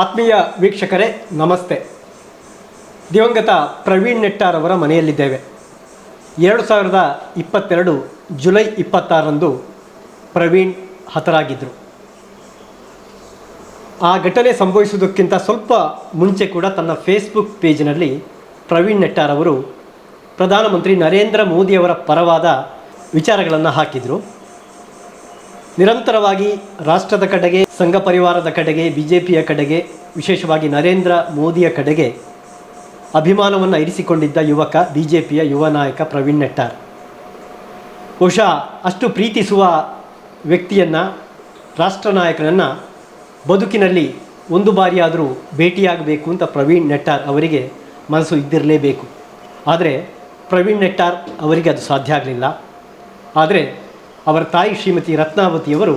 ಆತ್ಮೀಯ ವೀಕ್ಷಕರೇ, ನಮಸ್ತೆ. ದಿವಂಗತ ಪ್ರವೀಣ್ ನೆಟ್ಟಾರ್ ಅವರ ಮನೆಯಲ್ಲಿದ್ದೇವೆ. ಎರಡು ಸಾವಿರದ ಇಪ್ಪತ್ತೆರಡು ಜುಲೈ ಇಪ್ಪತ್ತಾರರಂದು ಪ್ರವೀಣ್ ಹತರಾಗಿದ್ದರು ಆ ಘಟನೆ ಸಂಭವಿಸುವುದಕ್ಕಿಂತ ಸ್ವಲ್ಪ ಮುಂಚೆ ಕೂಡ ತನ್ನ ಫೇಸ್ಬುಕ್ ಪೇಜ್ನಲ್ಲಿ ಪ್ರವೀಣ್ ನೆಟ್ಟಾರ್ ಅವರು ಪ್ರಧಾನಮಂತ್ರಿ ನರೇಂದ್ರ ಮೋದಿಯವರ ಪರವಾದ ವಿಚಾರಗಳನ್ನು ಹಾಕಿದರು. ನಿರಂತರವಾಗಿ ರಾಷ್ಟ್ರದ ಕಡೆಗೆ, ಸಂಘ ಪರಿವಾರದ ಕಡೆಗೆ ಬಿ ಜೆ ಪಿಯ ಕಡೆಗೆ, ವಿಶೇಷವಾಗಿ ನರೇಂದ್ರ ಮೋದಿಯ ಕಡೆಗೆ ಅಭಿಮಾನವನ್ನು ಇರಿಸಿಕೊಂಡಿದ್ದ ಯುವಕ ಬಿ ಜೆ ಪಿಯ ಯುವ ನಾಯಕ ಪ್ರವೀಣ್ ನೆಟ್ಟಾರ್. ಬಹುಶಃ ಅಷ್ಟು ಪ್ರೀತಿಸುವ ವ್ಯಕ್ತಿಯನ್ನು, ರಾಷ್ಟ್ರ ನಾಯಕನನ್ನು ಬದುಕಿನಲ್ಲಿ ಒಂದು ಬಾರಿಯಾದರೂ ಭೇಟಿಯಾಗಬೇಕು ಅಂತ ಪ್ರವೀಣ್ ನೆಟ್ಟಾರ್ ಅವರಿಗೆ ಮನಸ್ಸು ಇದ್ದಿರಲೇಬೇಕು. ಆದರೆ ಪ್ರವೀಣ್ ನೆಟ್ಟಾರ್ ಅವರಿಗೆ ಅದು ಸಾಧ್ಯ ಆಗಲಿಲ್ಲ. ಆದರೆ ಅವರ ತಾಯಿ ಶ್ರೀಮತಿ ರತ್ನಾವತಿಯವರು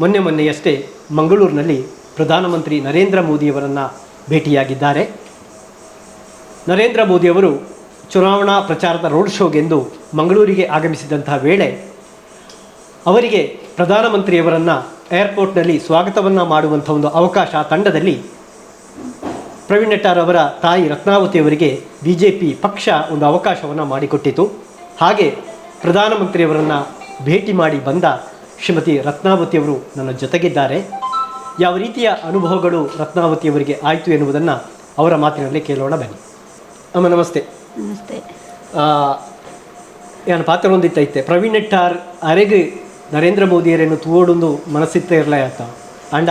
ಮೊನ್ನೆ ಮೊನ್ನೆಯಷ್ಟೇ ಮಂಗಳೂರಿನಲ್ಲಿ ಪ್ರಧಾನಮಂತ್ರಿ ನರೇಂದ್ರ ಮೋದಿಯವರನ್ನು ಭೇಟಿಯಾಗಿದ್ದಾರೆ. ನರೇಂದ್ರ ಮೋದಿಯವರು ಚುನಾವಣಾ ಪ್ರಚಾರದ ರೋಡ್ ಶೋಗೆಂದು ಮಂಗಳೂರಿಗೆ ಆಗಮಿಸಿದಂತಹ ವೇಳೆ ಅವರಿಗೆ ಪ್ರಧಾನಮಂತ್ರಿಯವರನ್ನು ಏರ್ಪೋರ್ಟ್ನಲ್ಲಿ ಸ್ವಾಗತವನ್ನು ಮಾಡುವಂಥ ಒಂದು ಅವಕಾಶ ತಂಡದಲ್ಲಿ ಪ್ರವೀಣ್ ಅವರ ತಾಯಿ ರತ್ನಾವತಿಯವರಿಗೆ ಬಿ ಜೆ ಪಿ ಪಕ್ಷ ಒಂದು ಅವಕಾಶವನ್ನು ಮಾಡಿಕೊಟ್ಟಿತು. ಹಾಗೆ ಪ್ರಧಾನಮಂತ್ರಿಯವರನ್ನು ಭೇಟಿ ಮಾಡಿ ಬಂದ ಶ್ರೀಮತಿ ರತ್ನಾವತಿಯವರು ನನ್ನ ಜೊತೆಗಿದ್ದಾರೆ. ಯಾವ ರೀತಿಯ ಅನುಭವಗಳು ರತ್ನಾವತಿಯವರಿಗೆ ಆಯಿತು ಎನ್ನುವುದನ್ನು ಅವರ ಮಾತಿನಲ್ಲಿ ಕೇಳೋಣ ಬನ್ನಿ. ಅಮ್ಮ ನಮಸ್ತೆ. ನಮಸ್ತೆ. ಏನು ಪಾತ್ರ ಹೊಂದಿತ್ತೈತೆ ಪ್ರವೀಣ್ ನೆಟ್ಟಾರ್ ಅರೆಗೆ ನರೇಂದ್ರ ಮೋದಿಯರೇನು ತೋಡೊಂದು ಮನಸ್ಸಿತ್ತ ಇರಲ ಅಂತ. ಅಂಡ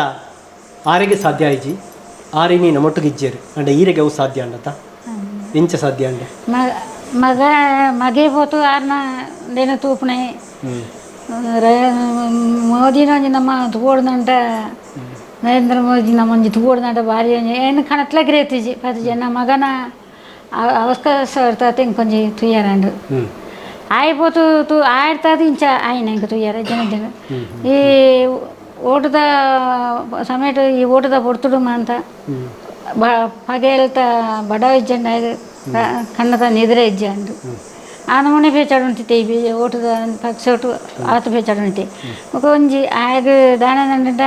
ಆರೆಗೆ ಸಾಧ್ಯ ಆಯ್ಜಿ ಆರೆ ನೀ ನಮ್ಮೊಟ್ಟಿಗಿಜ್ಜೇರು ಅಂಡ ಈರೆಗೆ ಅವು ಸಾಧ್ಯ ಅಂಡತ? ಇಂಚ ಸಾಧ್ಯ ಅಂಡ. ಮಗ ಮಗೆ ಹೋತು ಆರ್ನ ದೇನ ಮೋದಿನೊಂಜಿ ನಮ್ಮ ತೂಗೋಡ್ನಂಟ ನರೇಂದ್ರ ಮೋದಿ ನಮ್ಮೊಂಜಿ ತೂಗೋಡ್ನಂಟ ಭಾರಿ ಏನು ಕಣತ್ಲಾಗ ರೇತಿಜಿ ಪತಿಜಿ ನಮ್ಮ ಮಗನ ಅವಕಾಶ ಇರ್ತದೆ ಇಂಕೊಂಜಿ ತುಯ್ಯಾರಂಡು ಆಯ್ಬೋದು ತು ಆಡ್ತಾದ ಇಂಚ ಆಯ್ನ ಇಂಕ ತುಯ್ಯಾರ ಜನ ಜನ. ಈ ಓಟದ ಸಮೇಟ ಈ ಓಟದ ಬೊಡ್ತುಡುಮ ಅಂತ ಬ ಪಗೆಲ್ತ ಬಡವ ಇಜ್ಜಂಡ ಕಣ್ಣದ ನಿದ್ರೆ ಇಜ್ಜೆ ಇಜ್ಜಂಡು ಆ ನಮೂನೆ ಬೇಚಾಡು ಉಂಟಿತೆ ಈ ಓಟದ ಪಕ್ಷ ಒಟ್ಟು ಆತ ಬೇಚಾಡು ಉಂಟೆ ఒక ಒಂಜಿ ಆಗ ದಾನ ನಂಡ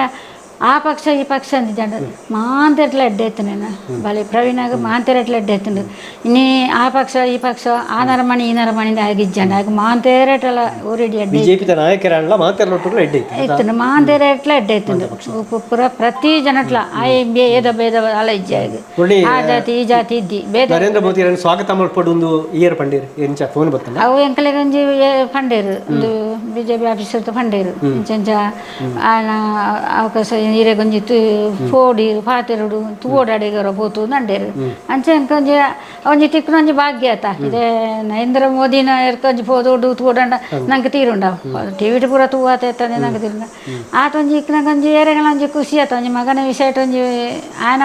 ಆ ಪಕ್ಷ ಈ ಪಕ್ಷ ಅಂದಿದ್ದ ಮಾಂತೆಟ್ಲ ಎಡ್ಡೆತ್ತು ನಾನು. ಬಳಿ ಪ್ರವೀಣಾಗ ಮಾಂತೆರೆಟ್ಲ ಎಡ್ಡೆತ್ತು ಇನ್ನೀ ಆ ಪಕ್ಷ ಈ ಪಕ್ಷ ಆ ನರಮಣಿ ಈ ನರಮಣಿಯಿಂದ ಆಗಿಜ್ಜಂಡ ಆಗ ಮಾಂತೆರೆಟಲ ಊರಿಡಿ ಎಡ್ಡೆ ಇತ್ತು ಮಾಂತೆರೆಟ್ಲ ಎಡ್ಡೆತ್ತು ಪುರ ಪ್ರತಿ ಜನಟ್ಲ ಆ ಏದ ಭೇದ ಅಲ್ಲ ಇಜ್ಜ ಆ ಜಾತಿ ಈ ಜಾತಿ ಇದ್ದಿ ಬೇದ ನರೇಂದ್ರ ಮೋದಿ ಸ್ವಾಗತ ಮಾಡ್ಕೊಂಡು ಇಯರ್ ಫೋನ್ ಅವು ಎಂಕಲೆಗೆ ಒಂಜಿ ಬಿ ಜೆ ಪಿ ಆಫೀಸರ್ ತೊಗೊಂಡಿರು ಇಂಚೆಂಚ ಆನ ಅವಕಾಶ ಹೀರೆಗೊಂಜಿತ್ತು ಫೋಡಿ ಪಾತೆರಡು ತೂಡಾಡಿಗರ ಪೋತು ನಂಡೇರು ಅಂಚೆ ಅಂಕೊಂಜಿ ಒಂಜಿ ತಿಕ್ಕನೊಂಜಿ ಭಾಗ್ಯ ಆತ. ಇದೇ ನರೇಂದ್ರ ಮೋದಿನ ಎರ್ಕೊಂಜಿ ಪೋದೋಡು ತೂಡಂಡ ನಂಗೆ ತೀರುಂಡ. ಟಿವಿಟ್ ಪೂರ ತೂವಾತ ಎತ್ತಂದೆ ನಂಗೆ ತೀರುಂಡ. ಆತೊಂಜಿ ಏರೆಗಳ ಅಂಜಿ ಖುಷಿ ಆತ. ಒಂಜಿ ಮಗನ ವಿಷಯ ಆಯನ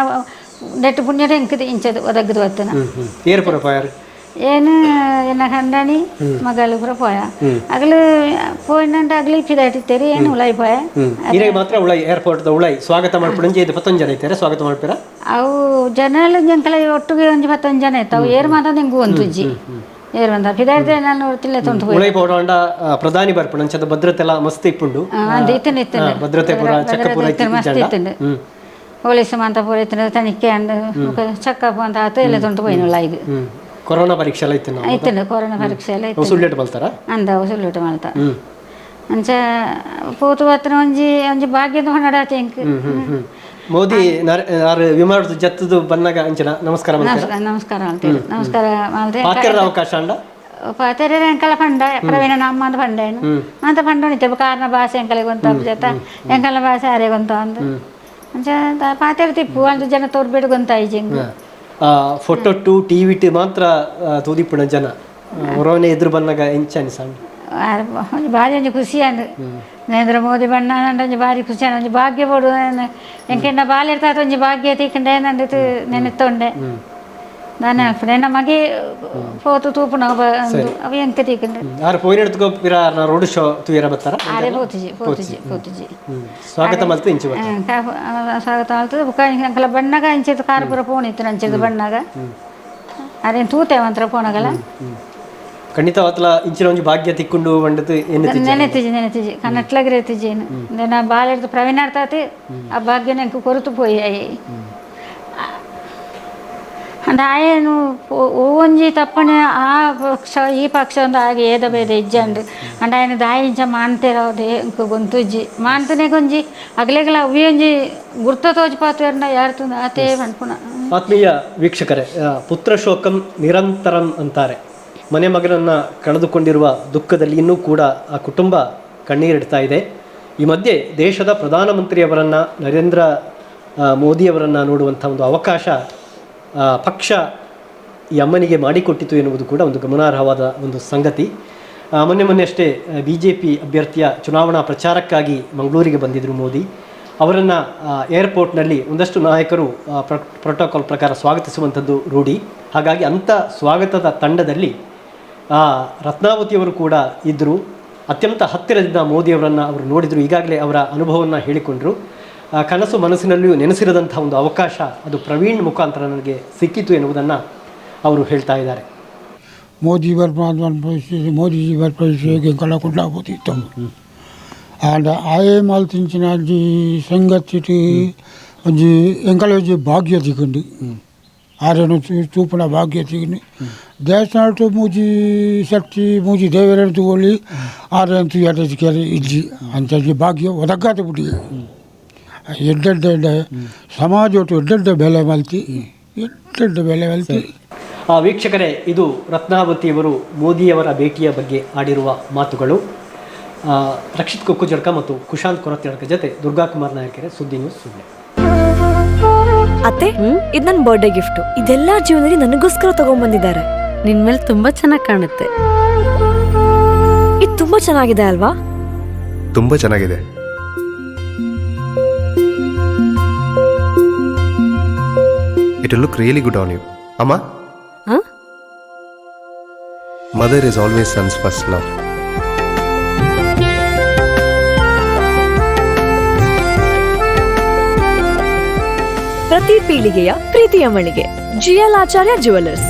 ನೆಟ್ಟು ಪುಣ್ಯ ಇಂಕದು ಇಂಚದು ಒದಗದು ಅತ್ತನ ಏರ್ಪುರ ಪಾಯರು? ಏನು ಎನ್ನ ಗಂಡನಿ ಮಗಳು ಪೂರ ಪೋಯ. ಅಗಲು ಪೋಯ್ನಂಡ ಅಗಲಿ ಪಿದಾಟಿತ್ತೇರಿ ಏನು ಉಳಾಯಿ ಪೋಯ? ಇರೆ ಮಾತ್ರ ಉಳಾಯಿ ಏರ್ಪೋರ್ಟ್ ಉಳಾಯಿ. ಸ್ವಾಗತ ಮಾಡ್ಪಿಡಂಜಿ ಇದು ಪತ್ತೊಂದು ಜನ ಇದ್ದಾರೆ. ಸ್ವಾಗತ ಮಾಡ್ಪೀರ ಅವು ಜನಗಳು ಜಂಕಲ ಒಟ್ಟಿಗೆ ಒಂದು ಪತ್ತೊಂದು ಜನ ಇತ್ತು ಏರ್ ಮಾತಾದ ಹೆಂಗು ಒಂದುಜ್ಜಿ ಏರ್ ಬಂದ ಪಿದಾಡ್ದೆ ನಾನು ನೋಡ್ತಿಲ್ಲ ತೊಂದು ಉಳಾಯಿ ಪೋಡೋಂಡ ಪ್ರಧಾನಿ ಬರ್ಪಣ. ಚಂದ ಭದ್ರತೆ ಎಲ್ಲ ಮಸ್ತ್ ಇಪ್ಪುಂಡು. ಇತ್ತನೆ ಇತ್ತನೆ ಭದ್ರತೆ ಪೂರ ಚಕ್ಕಪುರ ಮಸ್ತ್ ಇತ್ತನೆ ಪೊಲೀಸ್ ಮಾಂತ ಪೂರ ಇತ್ತೆ ತನಿಖೆ ಅಂಡ್ ಚಕ್ಕಪ್ಪ ಅಂತ ಆತ ಎಲ್ಲ ತೊಂದು ಪೋಯಿನ ಉಳಾಯಿಗೆ ಕೊರೋನಾ ಪರೀಕ್ಷೆ ಎಲ್ಲ ಇತ್ತು ಐತಲ್ಲ ಕೊರೋನಾ ಪರೀಕ್ಷೆ ಎಲ್ಲ ಇತ್ತು ಸುಳ್ಳೆಟ್ ಬಲ್ತಾರ ಅಂದ ಸುಳ್ಳುಟ ಮಾಡ್ತಾ ಹ್ಮ್. ಅಂಚ ಪೋತು ಹತ್ರ ಒಂಜಿ ಒಂಜಿ ಭಾಗ್ಯದ ಹ್ಮ್ ಹ್ಮ್ ಮೋದಿ ವಿಮಾನದ ಜತ್ತದು ಬಂದಾಗ ಅಂಚನ ನಮಸ್ಕಾರ ನಮಸ್ಕಾರ ನಮಸ್ಕಾರ ಅಂತೇಳಿ ನಮಸ್ಕಾರ ಮಾಡ್ದೆ. ಅವಕಾಶ ಅಂಡ ಪಾತೆರೆ ಎಂಕಲ ಫಂಡ ಪ್ರವೀಣ ನಮ್ಮ ಅಂತ ಪಂಡ ಏನು. ಅಂತ ಪಂಡ ಉಣಿತೆ ಕಾರಣ ಭಾಷೆ ಎಂಕಲೆ ಗೊಂತ ಜೊತೆ. ಎಂಕಲ ಭಾಷೆ ಅರೆ ಗೊಂತ ಅಂದ. ಅಂಚ ಪಾತೆರೆ ತಿಪ್ಪು ಅಂತ ಜನ ತೋರ್ಬೇಡ ಗೊಂತ ಐಜಿ ಹೆಂಗ್ ಫೋಟೋ ಟು ಟಿವಿ ಟಿ ಮಾತ್ರ ತೂದಿಪ್ಪುಣ ಜನ. ಹೊರವನೆ ಎದುರು ಬಂದಾಗ ಎಂಚ ಅನಿಸಂಡ ಒಂಜಿ ಭಾರಿ ಒಂಜಿ ಖುಷಿ ಅಂದ್. ನರೇಂದ್ರ ಮೋದಿ ಬಣ್ಣ ನಂಡ ಒಂಜಿ ಭಾರಿ ಖುಷಿ ಅಂದ್. ಒಂಜಿ ಭಾಗ್ಯ ಪಡು ಎಂಕೆಂಡ ಬಾಲ್ಯ ಇರ್ತಾತ ಒಂಜಿ ಭಾಗ್ಯ ತೀಕಂಡೆ ನಂದು ನೆನೆತ್ತೊಂಡೆ ನಾನು ನನ್ನ ಮಗೆ ಪೋತು ತೂಪುನ ಅವು ಎಂಕ ತೀಕಂಡೆ ಯಾರು ಪೋಯಿನ ಪಿರ ರೋಡ್ ಶೋ ತುಯರ ಬರ್ತಾರ ಆರೆ ಪೋತಿಜಿ ಪೋತಿಜಿ ಪೋತಿಜಿ ಹ್ಮ್ ಸ್ವಾಗತ ಮಲ್ತು ಇಂಚು ಬರ್ತಾರೆ ಸ್ವಾಗತ ಆಲ್ತದೆ ಬುಕ್ಕ ಅಂಕಲ ಬಣ್ಣಗ ಇಂಚಿದ ಕಾರ್ ಪೂರ ಪೋಣಿತ್ತು ನಂಚಿದ ಬಣ್ಣಗ ಅದೇನು ತೂತೆ ಮಂತ್ರ ಪೋಣಗಲ ಖಂಡಿತ ಅವತ್ತಲ ಇಂಚಿನ ಒಂಜಿ ಭಾಗ್ಯ ತಿಕ್ಕೊಂಡು ಬಂಡದು ಏನು ನೆನೆತಿಜಿ ನೆನೆತಿಜಿ ಕನ್ನಟ್ಲಾಗ ರೇತಿಜಿ ಏನು ನಾ ಬಾಲೆಡ್ದು ಪ್ರವೀಣ ಆಡ್ತಾತಿ ಆ ಭಾಗ್ಯ ನಂಗೆ ಕೊರತು ಪೋಯಿ ಅಂದ ನಾಯೇನು ಒಂಜಿ ತಪ್ಪನೆ ಆ ಪಕ್ಷ ಈ ಪಕ್ಷ ಒಂದು ಆಗಿ ಏದ ಬೇದ ಇಜ್ಜಂಡು ಅಂಡ ಏನು ದಾಯಿ ಇಂಚ ಮಾನ್ತಿರೋದೆ ಗೊಂತುಜ್ಜಿ. ಮಾನ್ತನೆ ಗೊಂಜಿ ಅಗಲೆಗಳ ಒಂಜಿ ಗುರ್ತ ತೋಜ್ಪಾತ್ವೇರ್ನ ಯಾರ್ತು ಅತೇ ಮಣ್ಪುಣ ಆತ್ಮೀಯ ವೀಕ್ಷಕರೇ ಪುತ್ರ ಶೋಕಂ ನಿರಂತರಂ ಅಂತಾರೆ. ಮನೆ ಮಗನನ್ನ ಕಳೆದುಕೊಂಡಿರುವ ದುಃಖದಲ್ಲಿ ಇನ್ನೂ ಕೂಡ ಆ ಕುಟುಂಬ ಕಣ್ಣೀರಿಡ್ತಾ ಇದೆ. ಈ ಮಧ್ಯೆ ದೇಶದ ಪ್ರಧಾನಮಂತ್ರಿಯವರನ್ನು ನರೇಂದ್ರ ಮೋದಿಯವರನ್ನು ನೋಡುವಂಥ ಒಂದು ಅವಕಾಶ ಪಕ್ಷ ಈ ಅಮ್ಮನಿಗೆ ಮಾಡಿಕೊಟ್ಟಿತು ಎನ್ನುವುದು ಕೂಡ ಒಂದು ಗಮನಾರ್ಹವಾದ ಒಂದು ಸಂಗತಿ. ಮೊನ್ನೆ ಮೊನ್ನೆ ಅಷ್ಟೇ ಬಿ ಜೆ ಪಿ ಅಭ್ಯರ್ಥಿಯ ಚುನಾವಣಾ ಪ್ರಚಾರಕ್ಕಾಗಿ ಮಂಗಳೂರಿಗೆ ಬಂದಿದ್ದರು ಮೋದಿ. ಅವರನ್ನು ಏರ್ಪೋರ್ಟ್ನಲ್ಲಿ ಒಂದಷ್ಟು ನಾಯಕರು ಪ್ರೋಟೋಕಾಲ್ ಪ್ರಕಾರ ಸ್ವಾಗತಿಸುವಂಥದ್ದು ರೂಢಿ. ಹಾಗಾಗಿ ಅಂಥ ಸ್ವಾಗತದ ತಂಡದಲ್ಲಿ ರತ್ನಾವತಿಯವರು ಕೂಡ ಇದ್ದರು. ಅತ್ಯಂತ ಹತ್ತಿರದಿಂದ ಮೋದಿಯವರನ್ನು ಅವರು ನೋಡಿದರು. ಈಗಾಗಲೇ ಅವರ ಅನುಭವವನ್ನು ಹೇಳಿಕೊಂಡರು. ಕನಸು ಮನಸ್ಸಿನಲ್ಲಿಯೂ ನೆನೆಸಿರದಂಥ ಒಂದು ಅವಕಾಶ ಅದು ಪ್ರವೀಣ್ ಮುಖಾಂತರ ನನಗೆ ಸಿಕ್ಕಿತು ಎನ್ನುವುದನ್ನು ಅವರು ಹೇಳ್ತಾ ಇದ್ದಾರೆ. ಮೋದಿ ಬರ್ಬಾರ್ದು ಪರಿಸ್ಥಿತಿ ಮೋದಿಜಿ ಬರ್ ಪರಿಸ್ಥಿತಿಗೆ ಕಲ ಐ ಆಂಡ ಆಯೇ ಮಾಲ್ತಿಂಚಿನ ಅಜ್ಜಿ ಸಂಗತಿಟಿ ಒಂಜಿ ಎಂಕಲ ಒಂಜಿ ಭಾಗ್ಯ ದಿಗಂಡು ಆರೇನು ಚೂಪಣ ಭಾಗ್ಯ ದಿಗಂಡು ದೇವಸ್ಥಾನ ಮೂಜಿ ಶಕ್ತಿ ಮೂಜಿ ದೇವರೇನು ತಗೊಳ್ಳಿ ಆರೇನು ಕೆರೆ ಇಜ್ಜಿ. ಅಂತ ಭಾಗ್ಯ ಒದಗಾದ ಬಿಡಿ ಎಡ್ಡೆಡ್ಡ ಸಮಾಜ ಒಟ್ಟು ಎಡ್ಡೆಡ್ಡ ಬೆಲೆ ಮಲ್ತಿ ಎಡ್ಡೆಡ್ಡ ಬೆಲೆ ಮಲ್ತಿ ಆ ವೀಕ್ಷಕರೇ ಇದು ರತ್ನಾವತಿಯವರು ಮೋದಿಯವರ ಭೇಟಿಯ ಬಗ್ಗೆ ಆಡಿರುವ ಮಾತುಗಳು. ಆ, ರಕ್ಷಿತ್ ಕುಕ್ಕುಜಡ್ಕ ಮತ್ತು ಕುಶಾಂತ್ ಕೊರತಿಯಡ್ಕ ಜೊತೆ ದುರ್ಗಾಕುಮಾರ್ ನಾಯಕರೇ ಸುದ್ದಿ ನ್ಯೂಸ್ ಸುಳ್ಳೆ. ಅತ್ತೆ ಇದು ನನ್ನ ಬರ್ಡೇ ಗಿಫ್ಟ್ ಇದೆಲ್ಲ ಜೀವನದಲ್ಲಿ ನನಗೋಸ್ಕರ ತಗೊಂಡ್ಬಂದಿದ್ದಾರೆ ನಿನ್ ಮೇಲೆ ತುಂಬಾ ಚೆನ್ನಾಗಿ ಕಾಣುತ್ತೆ. ಇದು ತುಂಬಾ ಚೆನ್ನಾಗಿದೆ ಅಲ್ವಾ? ತುಂಬಾ ಚೆನ್ನಾಗಿದೆ. It look really good on you ಅಮ್ಮ ಹ? Mother is always son's first love ಪ್ರತಿ ಪೀಳಿಗೆಯ ಪ್ರೀತಿಯ ಮಳಿಗೆ. ಜಿಎಲ್ ಆಚಾರ್ಯ ಜುವೆಲ್ಲರ್ಸ್